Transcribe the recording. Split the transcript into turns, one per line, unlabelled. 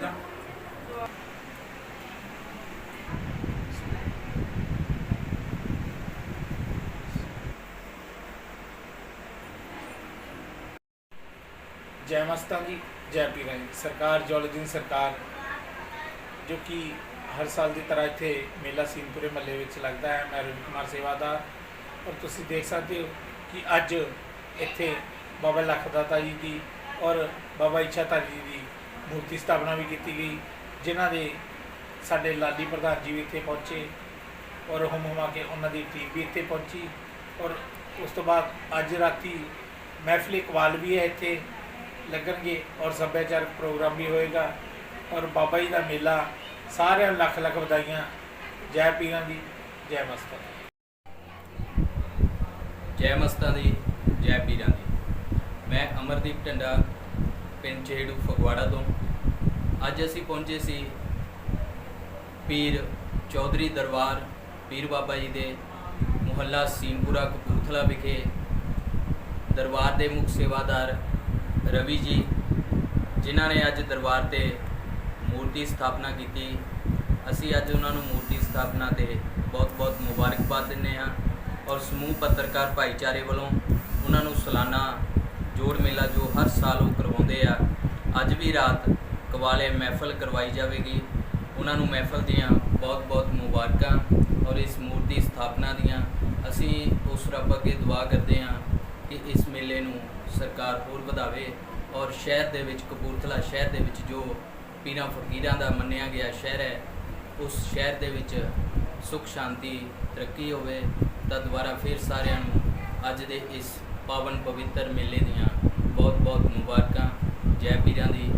ਕਰਦਾ ਜੈ ਮਸਤਾਂ ਜੀ ਜੈ ਪੀਰਾਂ ਜੀ ਸਰਕਾਰ ਜੌਲਦੀਨ ਸਰਕਾਰ ਜੋ ਕਿ ਹਰ ਸਾਲ ਦੀ ਤਰ੍ਹਾਂ ਇੱਥੇ ਮੇਲਾ ਸਿੰਘਪੁਰੇ ਮੱਲੇ ਵਿੱਚ ਲੱਗਦਾ ਹੈ ਮੈਂ ਰਵੀ ਕੁਮਾਰ ਸੇਵਾਦਾਰ ਔਰ ਤੁਸੀਂ ਦੇਖ ਸਕਦੇ ਹੋ ਕਿ ਅੱਜ ਇੱਥੇ ਬਾਬਾ ਲਖਦਾਤਾ ਜੀ ਦੀ ਔਰ ਬਾਬਾ ਇੱਛਾਤਾ ਜੀ ਦੀ ਮੂਰਤੀ ਸਥਾਪਨਾ ਵੀ ਕੀਤੀ ਗਈ, ਜਿਨ੍ਹਾਂ ਦੇ ਸਾਡੇ ਲਾਲੀ ਪ੍ਰਧਾਨ ਜੀ ਵੀ ਇੱਥੇ ਪਹੁੰਚੇ ਔਰ ਹੁਮ ਹੁਮਾ ਕੇ ਉਹਨਾਂ ਦੀ ਟੀਮ ਵੀ ਇੱਥੇ ਪਹੁੰਚੀ ਔਰ ਉਸ ਤੋਂ ਬਾਅਦ ਅੱਜ ਰਾਤੀ ਮਹਿਫਿਲ ਇਕਬਾਲ ਵੀ ਹੈ ਇੱਥੇ ਲੱਗਣਗੇ ਔਰ ਸੱਭਿਆਚਾਰਕ ਪ੍ਰੋਗਰਾਮ ਵੀ ਹੋਏਗਾ ਔਰ ਬਾਬਾ ਜੀ ਦਾ ਮੇਲਾ ਸਾਰਿਆਂ ਨੂੰ ਲੱਖ ਲੱਖ ਵਧਾਈਆਂ, ਜੈ ਪੀਰਾਂ ਦੀ, ਜੈ ਮਸਤਾਂ ਦੀ।
ਜੈ ਮਸਤਾਂ ਦੀ, ਜੈ ਪੀਰਾਂ ਦੀ। ਮੈਂ ਅਮਰਦੀਪ ਟੰਡਾ ਪਿੰਡ ਚੇੜੂ ਫਗਵਾੜਾ ਤੋਂ। ਅੱਜ ਅਸੀਂ ਪਹੁੰਚੇ ਸੀ ਪੀਰ ਚੌਧਰੀ ਦਰਬਾਰ, ਪੀਰ ਬਾਬਾ ਜੀ ਦੇ ਮੁਹੱਲਾ ਸੀਮਪੁਰਾ ਕਪੂਰਥਲਾ ਵਿਖੇ। ਦਰਬਾਰ ਦੇ ਮੁੱਖ ਸੇਵਾਦਾਰ ਰਵੀ ਜੀ, ਜਿਨ੍ਹਾਂ ਨੇ ਅੱਜ ਦਰਬਾਰ ਤੇ ਮੂਰਤੀ ਸਥਾਪਨਾ ਕੀਤੀ। ਅਸੀਂ ਅੱਜ ਉਹਨਾਂ ਨੂੰ ਮੂਰਤੀ ਸਥਾਪਨਾ ਤੇ ਬਹੁਤ-ਬਹੁਤ ਮੁਬਾਰਕਬਾਦ ਦਿੰਦੇ ਹਾਂ ਔਰ ਸਮੂਹ ਪੱਤਰਕਾਰ ਭਾਈਚਾਰੇ ਵੱਲੋਂ ਉਹਨਾਂ ਨੂੰ ਸਾਲਾਨਾ ਜੋੜ ਮੇਲਾ ਜੋ ਹਰ ਸਾਲ ਉਹ ਕਰਵਾਉਂਦੇ ਆ। ਅੱਜ ਵੀ ਰਾਤ ਕਵਾਲੇ ਮਹਿਫਲ ਕਰਵਾਈ ਜਾਵੇਗੀ। ਉਹਨਾਂ ਨੂੰ ਮਹਿਫਲ ਦੀਆਂ ਬਹੁਤ-ਬਹੁਤ ਮੁਬਾਰਕਾਂ ਔਰ ਇਸ ਮੂਰਤੀ ਸਥਾਪਨਾ ਦੀਆਂ ਅਸੀਂ ਉਸ ਰੱਬ ਅੱਗੇ ਦੁਆ ਕਰਦੇ ਹਾਂ ਕਿ ਇਸ ਮੇਲੇ ਨੂੰ ਸਰਕਾਰ ਹੋਰ ਵਧਾਵੇ ਔਰ ਸ਼ਹਿਰ ਦੇ ਵਿੱਚ, ਕਪੂਰਥਲਾ ਸ਼ਹਿਰ ਦੇ ਵਿੱਚ ਜੋ ਪੀਰਾਂ ਫਕੀਰਾਂ ਦਾ ਮੰਨਿਆ ਗਿਆ ਸ਼ਹਿਰ ਹੈ, ਉਸ ਸ਼ਹਿਰ ਦੇ ਵਿੱਚ ਸੁਖ, ਸ਼ਾਂਤੀ, ਤਰੱਕੀ ਹੋਵੇ ਤਾਂ ਦੁਬਾਰਾ ਫਿਰ ਸਾਰਿਆਂ ਨੂੰ ਅੱਜ ਦੇ ਇਸ ਪਾਵਨ ਪਵਿੱਤਰ ਮੇਲੇ ਦੀਆਂ ਬਹੁਤ ਬਹੁਤ ਮੁਬਾਰਕਾਂ। ਜੈ ਪੀਰਾਂ ਦੀ ਦੀ